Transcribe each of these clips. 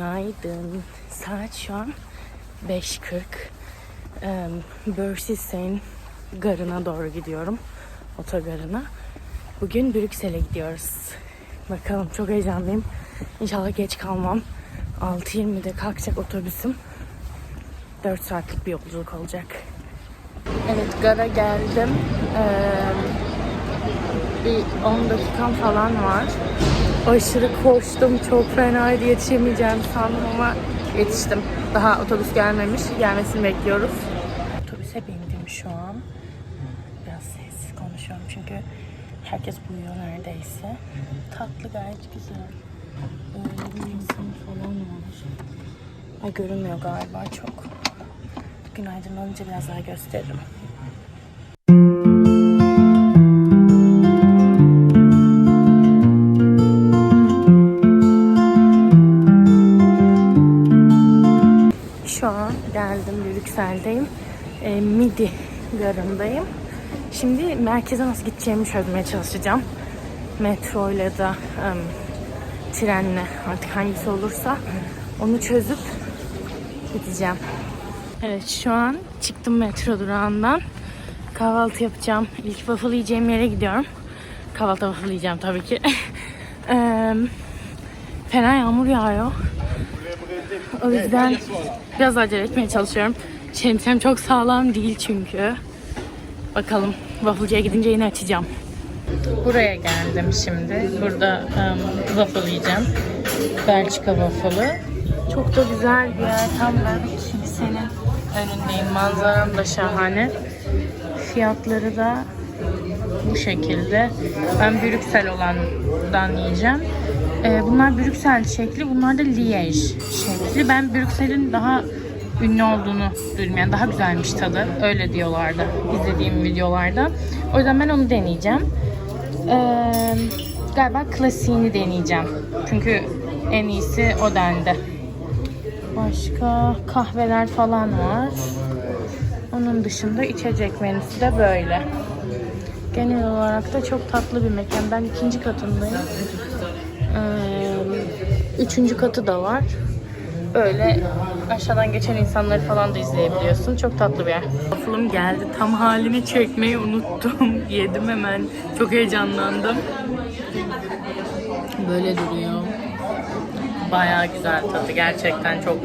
Günaydın. Saat şu an 5.40. Ee, Börsissen garına doğru gidiyorum. Otogarına. Bugün Brüksel'e gidiyoruz. Bakalım çok heyecanlıyım. İnşallah geç kalmam. 6.20'de kalkacak otobüsüm. 4 saatlik bir yolculuk olacak. Evet gara geldim. Ee, bir 10 dakikam falan var. Aşırı koştum. Çok fenaydı. Yetişemeyeceğim sandım ama yetiştim. Daha otobüs gelmemiş. Gelmesini bekliyoruz. Otobüse bindim şu an. Biraz sessiz konuşuyorum çünkü herkes uyuyor neredeyse. Tatlı gayet güzel. Böyle bir insan falan var. Ay görünmüyor galiba çok. Günaydın olunca biraz daha gösteririm. Geldim Brüksel'deyim. E, Midi garındayım. Şimdi merkeze nasıl gideceğimi çözmeye çalışacağım. Metro ile de em, trenle artık hangisi olursa onu çözüp gideceğim. Evet şu an çıktım metro durağından. Kahvaltı yapacağım. İlk waffle yiyeceğim yere gidiyorum. Kahvaltı waffle yiyeceğim tabii ki. Em, fena yağmur yağıyor. O yüzden biraz acele etmeye çalışıyorum. Şemsiyem çok sağlam değil çünkü. Bakalım waffle'cıya gidince yine açacağım. Buraya geldim şimdi. Burada um, waffle yiyeceğim. Belçika waffle'ı. Çok da güzel bir yer. Tam ben kilisenin önündeyim. Manzaram da şahane. Fiyatları da bu şekilde. Ben Brüksel olandan yiyeceğim. Ee, bunlar Brüksel şekli, bunlar da Liège şekli. Ben Brüksel'in daha ünlü olduğunu duydum. Yani daha güzelmiş tadı. Öyle diyorlardı izlediğim videolarda. O yüzden ben onu deneyeceğim. Ee, galiba klasiğini deneyeceğim. Çünkü en iyisi o dendi. Başka kahveler falan var. Onun dışında içecek menüsü de böyle. Genel olarak da çok tatlı bir mekan. Ben ikinci katındayım. Ee, üçüncü katı da var. Böyle aşağıdan geçen insanları falan da izleyebiliyorsun. Çok tatlı bir yer. Waffle'ım geldi. Tam halini çekmeyi unuttum. Yedim hemen. Çok heyecanlandım. Böyle duruyor. Bayağı güzel tadı. Gerçekten çok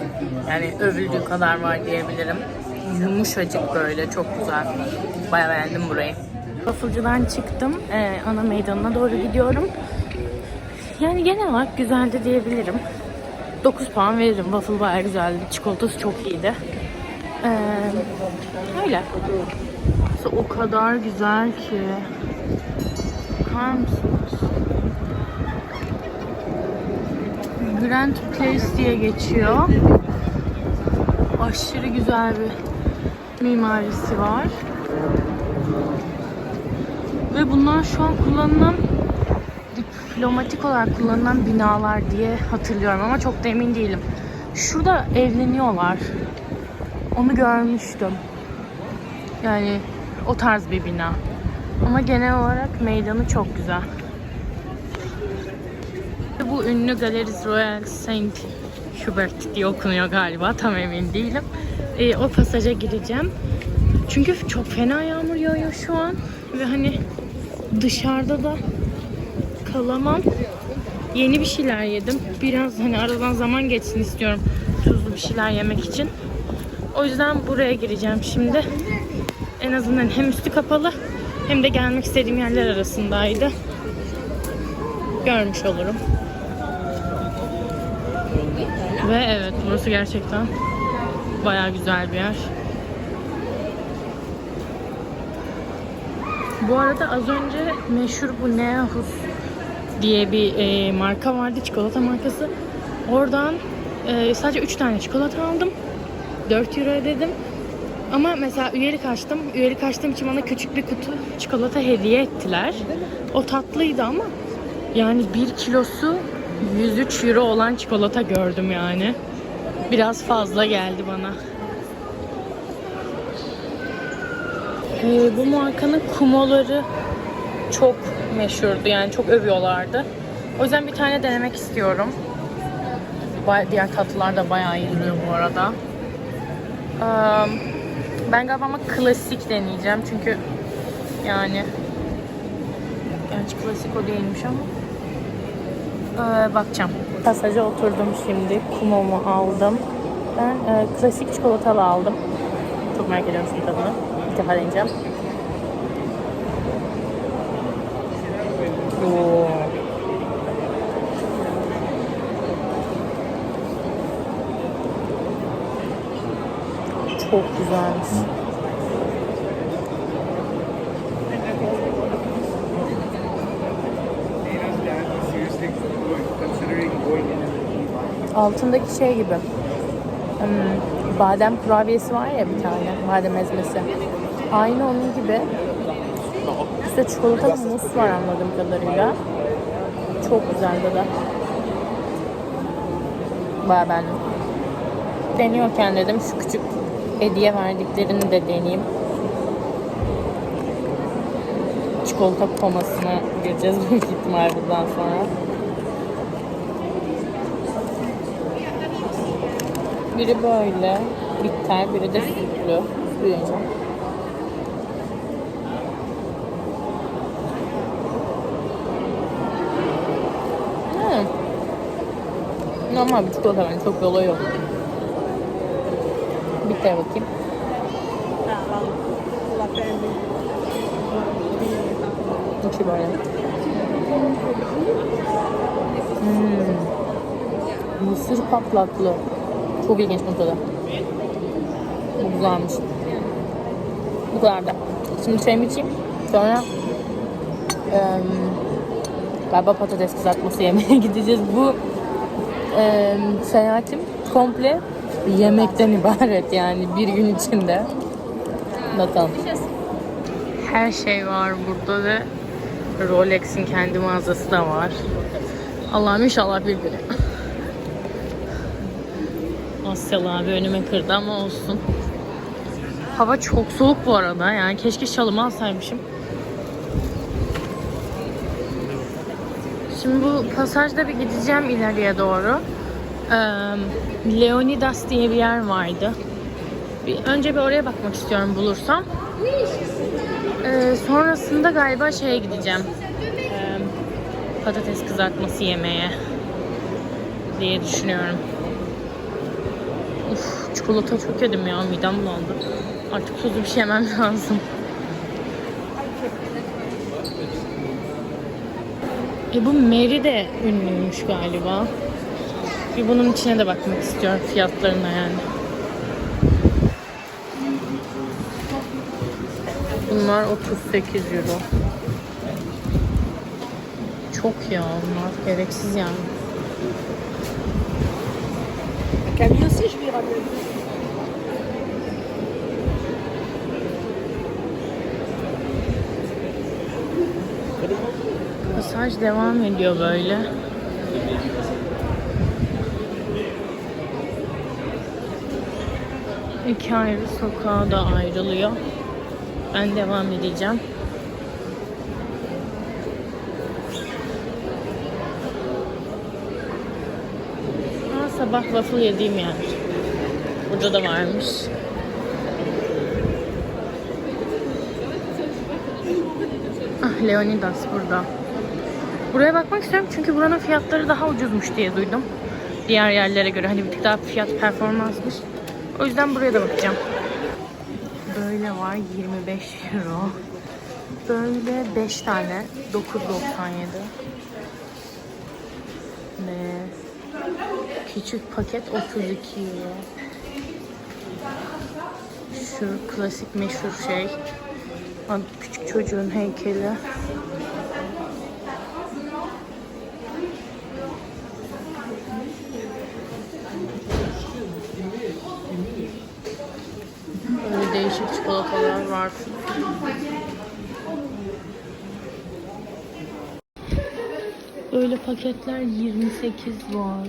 yani övüldüğü kadar var diyebilirim. Yumuşacık böyle. Çok güzel. Bayağı beğendim burayı. Waffle'cıdan çıktım. Ee, ana meydanına doğru gidiyorum. Yani genel olarak güzeldi diyebilirim. 9 puan veririm. Waffle bayağı güzeldi. Çikolatası çok iyiydi. Ee, öyle. O kadar güzel ki. Bakar mısınız? Grand Place diye geçiyor. Aşırı güzel bir mimarisi var. Ve bunlar şu an kullanılan diplomatik olarak kullanılan binalar diye hatırlıyorum ama çok da emin değilim. Şurada evleniyorlar. Onu görmüştüm. Yani o tarz bir bina. Ama genel olarak meydanı çok güzel. Bu ünlü Galeries Royal Saint Hubert diye okunuyor galiba. Tam emin değilim. Ee, o pasaja gireceğim. Çünkü çok fena yağmur yağıyor şu an. Ve hani dışarıda da kalamam. Yeni bir şeyler yedim. Biraz hani aradan zaman geçsin istiyorum. Tuzlu bir şeyler yemek için. O yüzden buraya gireceğim şimdi. En azından hem üstü kapalı hem de gelmek istediğim yerler arasındaydı. Görmüş olurum. Ve evet burası gerçekten bayağı güzel bir yer. Bu arada az önce meşhur bu Neahus diye bir e, marka vardı. Çikolata markası. Oradan e, sadece 3 tane çikolata aldım. 4 euro ödedim. Ama mesela üyelik açtım. Üyelik açtığım için bana küçük bir kutu çikolata hediye ettiler. O tatlıydı ama yani 1 kilosu 103 euro olan çikolata gördüm yani. Biraz fazla geldi bana. Ee, bu markanın kumoları çok meşhurdu yani çok övüyorlardı. O yüzden bir tane denemek istiyorum. Diğer tatlılar da bayağı iyi duruyor bu arada. Ben galiba ama klasik deneyeceğim çünkü yani gerçi klasik o değilmiş ama Eee, bakacağım. Pasaja oturdum şimdi. Kumomu aldım. Ben eee, klasik çikolatalı aldım. Çok merak ediyorum şimdi tadını. Bir defa deneyeceğim. Çok güzelmiş. Altındaki şey gibi. Hmm, badem kurabiyesi var ya bir tane. Badem ezmesi. Aynı onun gibi. Üstte çikolatalı mus var anladığım kadarıyla. Çok güzel tadı. Baya beğendim. Deniyorken dedim şu küçük hediye verdiklerini de deneyeyim. Çikolata komasına gireceğiz büyük ihtimal buradan sonra. Biri böyle bitter, biri de sütlü. Duyacağım. Hmm. Normal bir çikolata bence çok yolu yok. Bitter bakayım. İki böyle. Hmm. Mısır patlaklı. Çok ilginç bu tadı. Bu güzelmiş. Bu kadar da. Şimdi çayımı içeyim. Sonra eee galiba patates kızartması yemeye gideceğiz. Bu eee seyahatim komple yemekten ibaret yani bir gün içinde. Bakalım. Her şey var burada ve Rolex'in kendi mağazası da var. Allah'ım inşallah bir gün. Asyalı abi önüme kırdı ama olsun. Hava çok soğuk bu arada. Yani keşke şalımı alsaymışım. Şimdi bu pasajda bir gideceğim ileriye doğru. Leonidas diye bir yer vardı. Bir, önce bir oraya bakmak istiyorum bulursam. Ee, sonrasında galiba şeye gideceğim. Ee, patates kızartması yemeye diye düşünüyorum. Uf, çikolata çok yedim ya. Midem bulandı. Artık tuzlu bir şey yemem lazım. E bu Mary de ünlüymüş galiba. Bir bunun içine de bakmak istiyorum fiyatlarına yani. Bunlar 38 euro. Çok ya bunlar. Gereksiz yani. Ramène. Pasaj devam ediyor böyle. İki ayrı sokağa da ayrılıyor. Ben devam edeceğim. Aa, sabah waffle yediğim yer. Burada da varmış. Ah Leonidas burada. Buraya bakmak istiyorum çünkü buranın fiyatları daha ucuzmuş diye duydum. Diğer yerlere göre hani bir tık daha fiyat performansmış. O yüzden buraya da bakacağım. Böyle var 25 euro. Böyle 5 tane 9.97. Ve küçük paket 32 euro. Şu klasik meşhur şey. Küçük çocuğun heykeli. Değişik çikolatalar var. Böyle paketler 28 var.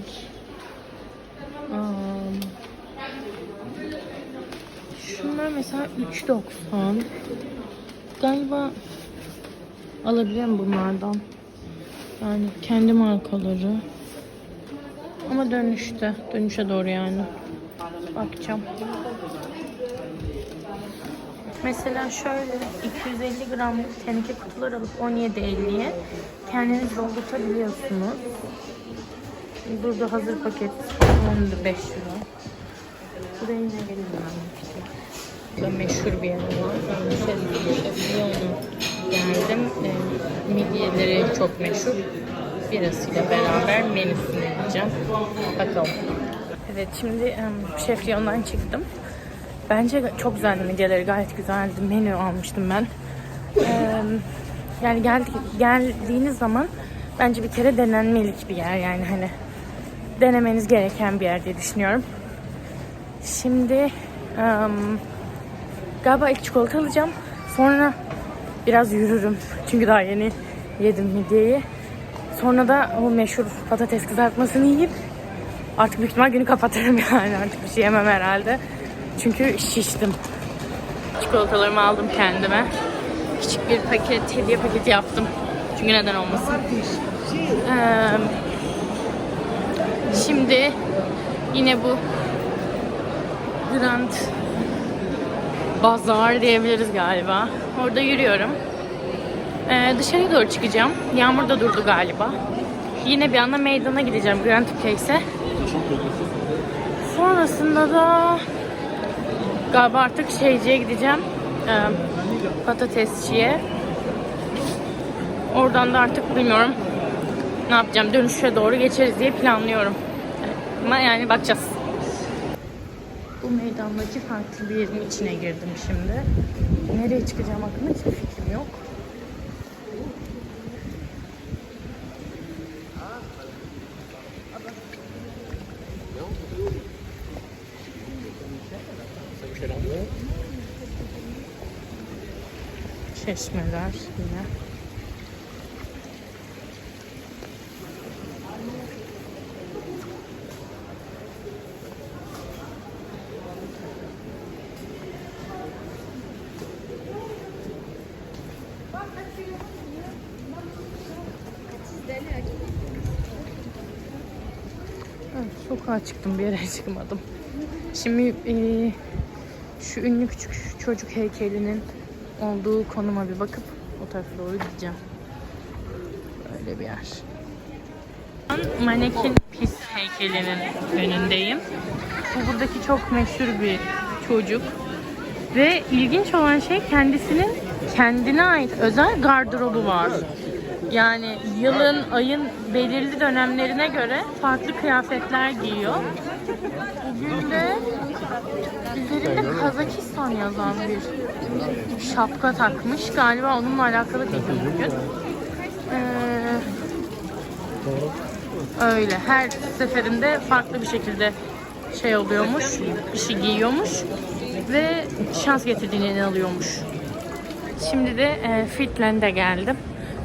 Am, Şunlar mesela 3.90. Galiba alabilirim bunlardan. Yani kendi markaları. Ama dönüşte. Dönüşe doğru yani. Bakacağım. Mesela şöyle 250 gramlık teneke kutular alıp 17.50'ye kendiniz doldurtabiliyorsunuz. Burada hazır paket 15 lira. Buraya yine gelin Burada meşhur bir yer var. Lyon'a geldim. E, midyeleri çok meşhur. Birasıyla beraber menüsünü yiyeceğim. Bakalım. Evet şimdi em, Şef Lyon'dan çıktım. Bence çok güzeldi midyeleri gayet güzeldi. Menü almıştım ben. Eee, yani geldi, geldiğiniz zaman bence bir kere denenmelik bir yer yani hani denemeniz gereken bir yer diye düşünüyorum. Şimdi em, galiba ilk çikolata alacağım. Sonra biraz yürürüm. Çünkü daha yeni yedim midyeyi. Sonra da o meşhur patates kızartmasını yiyip artık büyük ihtimal günü kapatırım yani. Artık bir şey yemem herhalde. Çünkü şiştim. Çikolatalarımı aldım kendime. Küçük bir paket, hediye paketi yaptım. Çünkü neden olmasın. Ee, şimdi yine bu Grand Bazar diyebiliriz galiba. Orada yürüyorum. Ee, dışarıya doğru çıkacağım. Yağmur da durdu galiba. Yine bir anda meydana gideceğim Grand Cake'e. Sonrasında da galiba artık şeyciye gideceğim. Ee, patatesçiye. Oradan da artık bilmiyorum ne yapacağım. Dönüşe doğru geçeriz diye planlıyorum. Ama yani bakacağız. Bu meydandaki farklı bir yerin içine girdim şimdi. Nereye çıkacağım hakkında hiçbir fikrim yok. Çeşmeler yine. Evet, sokağa çıktım bir yere çıkmadım. Şimdi eee, şu ünlü küçük çocuk heykelinin olduğu konuma bir bakıp o tarafa doğru gideceğim. Öyle bir yer. Manekin Pis heykelinin önündeyim. Bu buradaki çok meşhur bir çocuk. Ve ilginç olan şey kendisinin kendine ait özel gardırobu var. Yani yılın, ayın belirli dönemlerine göre farklı kıyafetler giyiyor. Bugün de üzerinde Kazakistan yazan bir şapka takmış. Galiba onunla alakalı gün bugün. Ee, öyle. Her seferinde farklı bir şekilde şey oluyormuş. Bir şey giyiyormuş. Ve şans getirdiğine inanılıyormuş. Şimdi de e, Fitland'e geldim.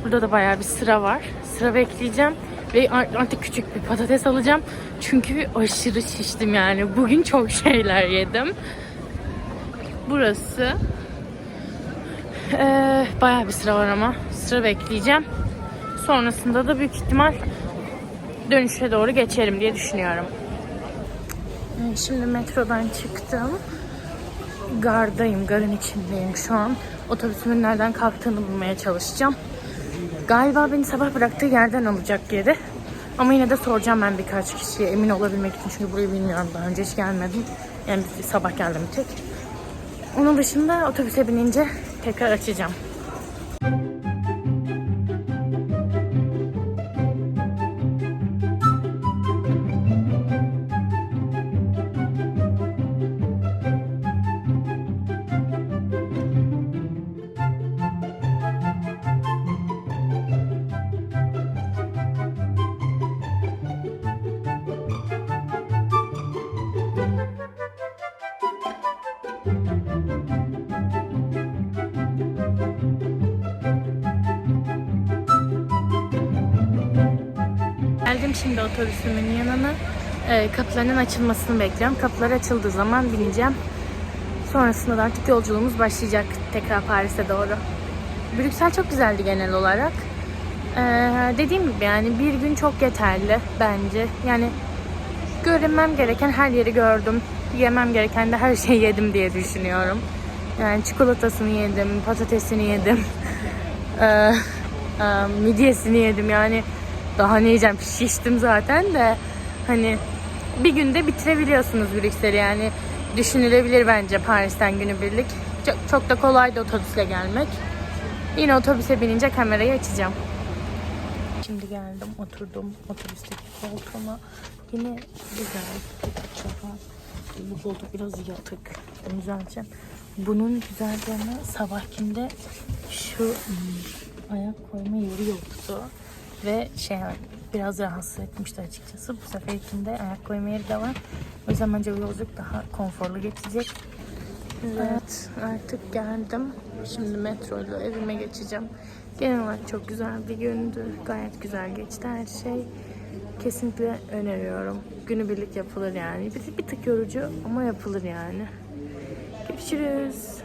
Burada da bayağı bir sıra var. Sıra bekleyeceğim. Ve ar- artık küçük bir patates alacağım. Çünkü aşırı şiştim yani. Bugün çok şeyler yedim. Burası. Ee, bayağı bir sıra var ama. Sıra bekleyeceğim. Sonrasında da büyük ihtimal dönüşe doğru geçerim diye düşünüyorum. Ee, Şimdi metrodan çıktım. Gardayım, garın içindeyim şu an. Otobüsümün nereden kalktığını bulmaya çalışacağım. Galiba beni sabah bıraktığı yerden alacak geri. Ama yine de soracağım ben birkaç kişiye emin olabilmek için. Çünkü burayı bilmiyorum daha önce hiç gelmedim. Yani sabah geldim tek. Onun dışında otobüse binince tekrar açacağım. Otobüsümün yanına. Ee, kapılarının açılmasını bekliyorum. Kapılar açıldığı zaman bineceğim. Sonrasında da artık yolculuğumuz başlayacak tekrar Paris'e doğru. Brüksel çok güzeldi genel olarak. Ee, dediğim gibi yani bir gün çok yeterli bence. Yani görünmem gereken her yeri gördüm. Yemem gereken de her şeyi yedim diye düşünüyorum. Yani çikolatasını yedim, patatesini yedim. Ee, e, midyesini yedim yani daha ne yiyeceğim şiştim zaten de hani bir günde bitirebiliyorsunuz Brüksel'i yani düşünülebilir bence Paris'ten günübirlik. Çok, çok da kolay da otobüsle gelmek. Yine otobüse binince kamerayı açacağım. Şimdi geldim oturdum otobüsteki koltuğuma. Yine güzel. Şaka. Bu koltuk biraz yatık. Bunu. Bunun güzel yanı sabahkinde şu hmm, ayak koyma yeri yoktu. Ve şey biraz rahatsız etmişti açıkçası. Bu seferkinde ayak koyma yeri de var. O yüzden bence bu yolculuk daha konforlu geçecek. Evet artık geldim. Şimdi metroyla evime geçeceğim. Genel olarak çok güzel bir gündü. Gayet güzel geçti her şey. Kesinlikle öneriyorum. Günübirlik yapılır yani. Bir, bir tık yorucu ama yapılır yani. Görüşürüz.